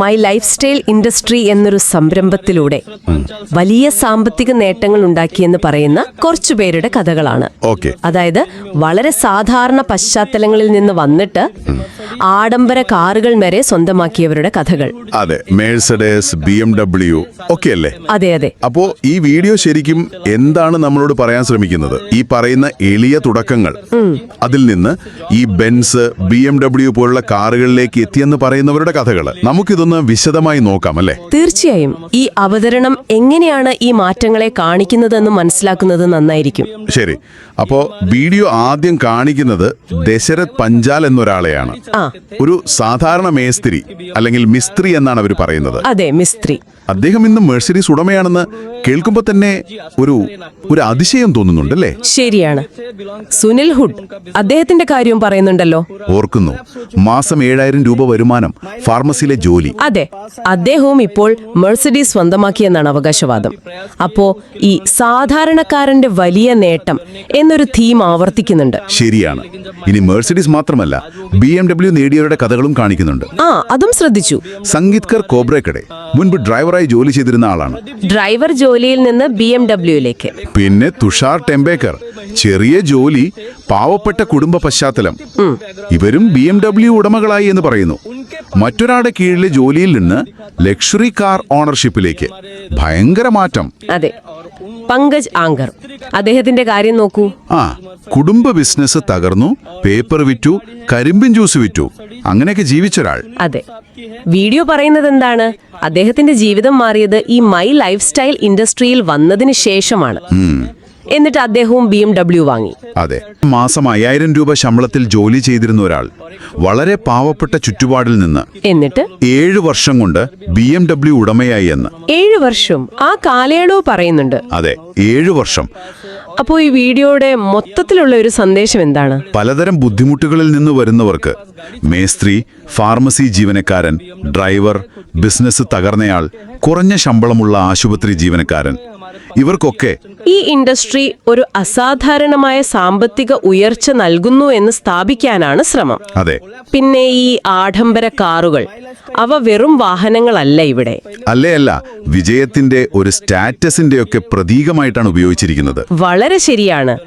My life style industry എന്നൊരു സംരംഭത്തിലൂടെ വലിയ സാമ്പത്തിക നേട്ടങ്ങൾ ഉണ്ടാക്കിയെന്ന് പറയുന്ന കുറച്ചു പേരുടെ കഥകളാണ്. അതായത് വളരെ സാധാരണ പശ്ചാത്തലങ്ങളിൽ നിന്ന് വന്നിട്ട് ആഡംബര കാറുകൾ വരെ സ്വന്തമാക്കിയവരുടെ കഥകൾ. അതെ മേഴ്സഡേസ് ബി എം ഡബ്ല്യു ഒക്കെ അല്ലേ അതെ അതെ. അപ്പോ ഈ വീഡിയോ ശരിക്കും എന്താണ് നമ്മളോട് പറയാൻ ശ്രമിക്കുന്നത്? ഈ പറയുന്ന എളിയ തുടക്കങ്ങൾ. അതിൽ നിന്ന് ഈ ബെൻസ് ബി എം ഡബ്ല്യു പോലുള്ള കാറുകളിലേക്ക് എത്തിയെന്ന് പറയുന്നവരുടെ കഥകൾ. നമുക്കിതൊന്ന് വിശദമായി നോക്കാം അല്ലേ? തീർച്ചയായും. ഈ അവതരണം എങ്ങനെയാണ് ഈ മാറ്റങ്ങളെ കാണിക്കുന്നതെന്ന് മനസ്സിലാക്കുന്നത് നന്നായിരിക്കും. ശരി. അപ്പോ വീഡിയോ ആദ്യം കാണിക്കുന്നത് ദശരഥ് പഞ്ചാൽ എന്നൊരാളെയാണ്. ഒരു സാധാരണ മേസ്ത്രി അല്ലെങ്കിൽ മിസ്ത്രി എന്നാണ് അവർ പറയുന്നത്. അതെ മിസ്ത്രി. അദ്ദേഹം ഇന്ന് മെഴ്സറീസ് ഉടമയാണെന്ന് കേൾക്കുമ്പോൾ തന്നെ ഒരു ഒരു അതിശയം തോന്നുന്നുണ്ട് അല്ലേ ശരിയാണ്. സുനിൽ ഹുഡ് അദ്ദേഹത്തിന്റെ കാര്യവും പറയുന്നുണ്ടല്ലോ. ഓർക്കുന്നു. മാസം ഏഴായിരം രൂപ വരുമാനം ഫാർമസിയിലെ ജോലി. അതെ അദ്ദേഹവും ഇപ്പോൾ മെഴ്സഡീസ് സ്വന്തമാക്കിയെന്നാണ് അവകാശവാദം. അപ്പോ ഈ സാധാരണക്കാരന്റെ വലിയ നേട്ടം എന്നൊരു തീം ആവർത്തിക്കുന്നുണ്ട്. ശരിയാണ്. ഇനി മേഴ്സിഡീസ് മാത്രമല്ല ബി എം ഡബ്ല്യു നേടിയവരുടെ കഥകളും കാണിക്കുന്നുണ്ട്. ആ അതും ശ്രദ്ധിച്ചു. സംഗീത്കർ കോബ്രേക്കടെ മുൻപ് ഡ്രൈവറായി ജോലി ചെയ്തിരുന്ന ആളാണ്. ഡ്രൈവർ ജോലിയിൽ നിന്ന് ബി എം ഡബ്ല്യുയിലേക്ക് പിന്നെ തുഷാർ ടെമ്പേക്കർ ചെറിയ ജോലി പാവപ്പെട്ട കുടുംബ പശ്ചാത്തലം. ഇവരും ബി എം ഡബ്ല്യു ഉടമകളായി എന്ന് പറയുന്നു. മറ്റൊരാളുടെ കീഴിലെ ജോലിയിൽ നിന്ന് ലക്ഷറി കാർ ഓണർഷിപ്പിലേക്ക്. ഭയങ്കര മാറ്റം. അതെ. പങ്കജ് ആങ്കർ. അദ്ദേഹത്തിന്റെ കാര്യം നോക്കൂ. ആ കുടുംബ ബിസിനസ് തകർന്നു പേപ്പർ വിറ്റു കരിമ്പിൻ ജ്യൂസ് വിറ്റു. അങ്ങനെയൊക്കെ ജീവിച്ചൊരാൾ. അതെ. വീഡിയോ പറയുന്നത് എന്താണ് അദ്ദേഹത്തിന്റെ ജീവിതം മാറിയത് ഈ മൈ ലൈഫ് സ്റ്റൈൽ ഇൻഡസ്ട്രിയിൽ വന്നതിന് ശേഷമാണ്. എന്നിട്ട് അദ്ദേഹവും ബി എം ഡബ്ല്യു വാങ്ങി. അതെ. മാസം അയ്യായിരം രൂപ ശമ്പളത്തിൽ ജോലി ചെയ്തിരുന്ന ഒരാൾ വളരെ പാവപ്പെട്ട ചുറ്റുപാടിൽ നിന്ന് എന്നിട്ട്? ഏഴു വർഷം കൊണ്ട് ബി എം ഡബ്ല്യു ഉടമയായി എന്ന്. ഏഴു വർഷം. ആ കാലയളവ് പറയുന്നുണ്ട്. അതെ ഏഴു വർഷം. അപ്പോ ഈ വീഡിയോയുടെ മൊത്തത്തിലുള്ള ഒരു സന്ദേശം എന്താണ്? പലതരം ബുദ്ധിമുട്ടുകളിൽ നിന്ന് വരുന്നവർക്ക് മേസ്ത്രി ഫാർമസി ജീവനക്കാരൻ ഡ്രൈവർ ബിസിനസ് തകർന്നയാൾ കുറഞ്ഞ ശമ്പളമുള്ള ആശുപത്രി ജീവനക്കാരൻ ഇവർക്കൊക്കെ ഈ ഇൻഡസ്ട്രി ഒരു അസാധാരണമായ സാമ്പത്തിക ഉയർച്ച നൽകുന്നു എന്ന് സ്ഥാപിക്കാനാണ് ശ്രമം. അതെ. പിന്നെ ഈ ആഡംബര കാറുകൾ അവ വെറും വാഹനങ്ങളല്ല ഇവിടെ. അല്ലേ അല്ല വിജയത്തിന്റെ ഒരു സ്റ്റാറ്റസിന്റെ ഒക്കെ പ്രതീകമായിട്ടാണ് ഉപയോഗിച്ചിരിക്കുന്നത്. വളരെ ശരിയാണ്.